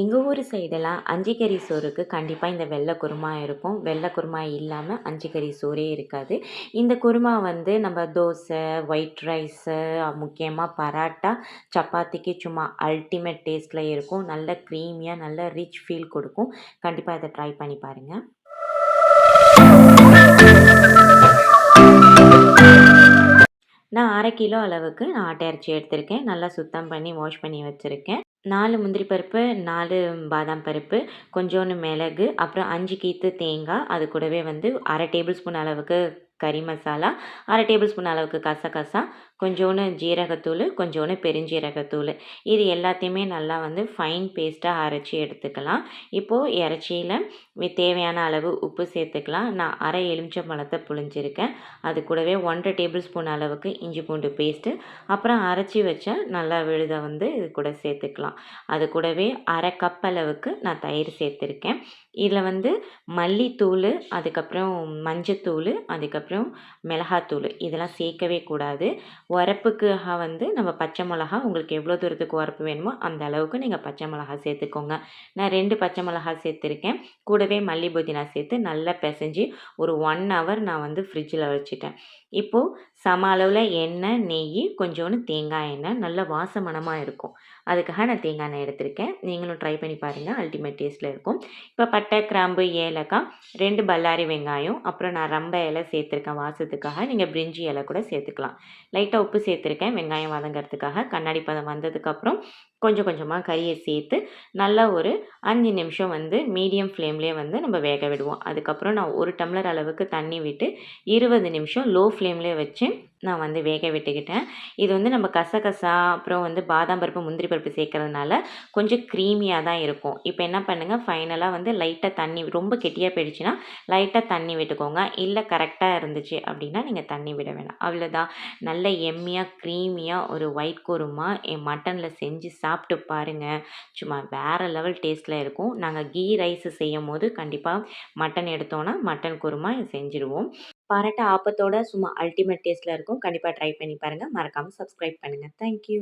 எங்கள் ஊர் சைடெல்லாம் அஞ்சு கறி சோறுக்கு கண்டிப்பாக இந்த வெள்ளை குருமா இருக்கும். வெள்ளை குருமா இல்லாமல் அஞ்சு கறி சோறே இருக்காது. இந்த குருமா வந்து நம்ம தோசை ஒயிட் ரைஸு முக்கியமாக பராட்டா சப்பாத்திக்கு சும்மா அல்டிமேட் டேஸ்ட்டில் இருக்கும். நல்ல க்ரீமியாக நல்ல ரிச் ஃபீல் கொடுக்கும். கண்டிப்பாக இதை ட்ரை பண்ணி பாருங்கள் நான் அரை கிலோ அளவுக்கு நான் ஆட்டை இறைச்சி எடுத்திருக்கேன். நல்லா சுத்தம் பண்ணி வாஷ் பண்ணி வச்சுருக்கேன். நாலு முந்திரி பருப்பு நாலு பாதாம் பருப்பு கொஞ்சோண்டு மிளகு அப்புறம் அஞ்சு கீத்து தேங்காய் அது கூடவே வந்து அரை டேபிள் ஸ்பூன் அளவுக்கு கறி மசாலா அரை டேபிள் ஸ்பூன் அளவுக்கு கசகசா கொஞ்சோண்டு ஜீரகத்தூள் கொஞ்சோண்டு பெருஞ்சீரகத்தூள். இது எல்லாத்தையுமே நல்லா வந்து ஃபைன் பேஸ்ட்டாக அரைச்சி எடுத்துக்கலாம். இப்போது இறச்சியில் தேவையான அளவு உப்பு சேர்த்துக்கலாம். நான் அரை எலுமிச்சம் பழத்தை புழிஞ்சிருக்கேன். அது கூடவே ஒன்றரை டேபிள் ஸ்பூன் அளவுக்கு இஞ்சி பூண்டு பேஸ்ட்டு அப்புறம் அரைச்சி வச்ச நல்லா விழுதை வந்து இது கூட சேர்த்துக்கலாம். அது கூடவே அரை கப் அளவுக்கு நான் தயிர் சேர்த்துருக்கேன். இதில் வந்து மல்லித்தூள் அதுக்கப்புறம் மஞ்சத்தூள் அதுக்கப்புறம் மிளகாத்தூள். இதெல்லாம் சேர்க்கவே கூடாது. உரப்புக்காக வந்து நம்ம பச்சை மிளகா உங்களுக்கு எவ்வளோ தூரத்துக்கு உரப்பு வேணுமோ அந்த அளவுக்கு நீங்கள் பச்சை மிளகா சேர்த்துக்கோங்க. நான் ரெண்டு பச்சை மிளகா சேர்த்துருக்கேன். கூடவே மல்லி புதினா சேர்த்து நல்லா பிசைஞ்சு ஒரு ஒன் ஹவர் நான் வந்து ஃப்ரிட்ஜில் வச்சுட்டேன். இப்போது சம அளவில் எண்ணெய் நெய் கொஞ்சோண்டு தேங்காய் எண்ணெய் நல்ல வாசமனமாக இருக்கும். அதுக்காக நான் தேங்காய் எண்ணெய் எடுத்திருக்கேன். நீங்களும் ட்ரை பண்ணி பாருங்கள் அல்டிமேட் டேஸ்ட்டில் இருக்கும். இப்போ பட்டை கிராம்பு ஏலக்காய் ரெண்டு பல்லாரி வெங்காயம் அப்புறம் நான் ரம்ப இலை சேர்த்துருக்கேன் வாசத்துக்காக நீங்கள் பிரிஞ்சி இலை கூட சேர்த்துக்கலாம். லைட்டாக உப்பு சேர்த்துருக்கேன். வெங்காயம் வதங்கிறதுக்காக கண்ணாடி பதம் வந்ததுக்கப்புறம் கொஞ்சம் கொஞ்சமாக கறியை சேர்த்து நல்லா ஒரு அஞ்சு நிமிஷம் வந்து மீடியம் ஃப்ளேம்லேயே வந்து நம்ம வேக விடுவோம். அதுக்கப்புறம் நான் ஒரு டம்ளர் அளவுக்கு தண்ணி விட்டு இருபது நிமிஷம் லோ ஃப்ளேம்லேயே வச்சு நான் வந்து வேக விட்டுக்கிட்டேன். இது வந்து நம்ம கசகசா அப்புறம் வந்து பாதாம் பருப்பு முந்திரி பருப்பு சேர்க்கறதுனால கொஞ்சம் க்ரீமியாக தான் இருக்கும். இப்போ என்ன பண்ணுங்கள் ஃபைனலாக வந்து லைட்டாக தண்ணி ரொம்ப கெட்டியாக போயிடுச்சுன்னா லைட்டாக தண்ணி விட்டுக்கோங்க. இல்லை கரெக்டாக இருந்துச்சு அப்படின்னா நீங்கள் தண்ணி விட வேணாம். அவ்வளோதான் நல்ல எம்மியாக க்ரீமியாக ஒரு ஒயிட் குருமா என் மட்டனில் செஞ்சு சாப்பிட்டு பாருங்கள் சும்மா வேறு லெவல் டேஸ்ட்டில் இருக்கும். நாங்கள் கீ ரைஸ் செய்யும் போது கண்டிப்பாக மட்டன் எடுத்தோன்னா மட்டன் குருமா செஞ்சுருவோம். பரட்டை ஆப்பத்தோட சும்மா அல்டிமேட் டேஸ்ட்டில் இருக்கும். கண்டிப்பாக ட்ரை பண்ணி பாருங்கள் மறக்காமல் சப்ஸ்கிரைப் பண்ணுங்கள் தேங்க்யூ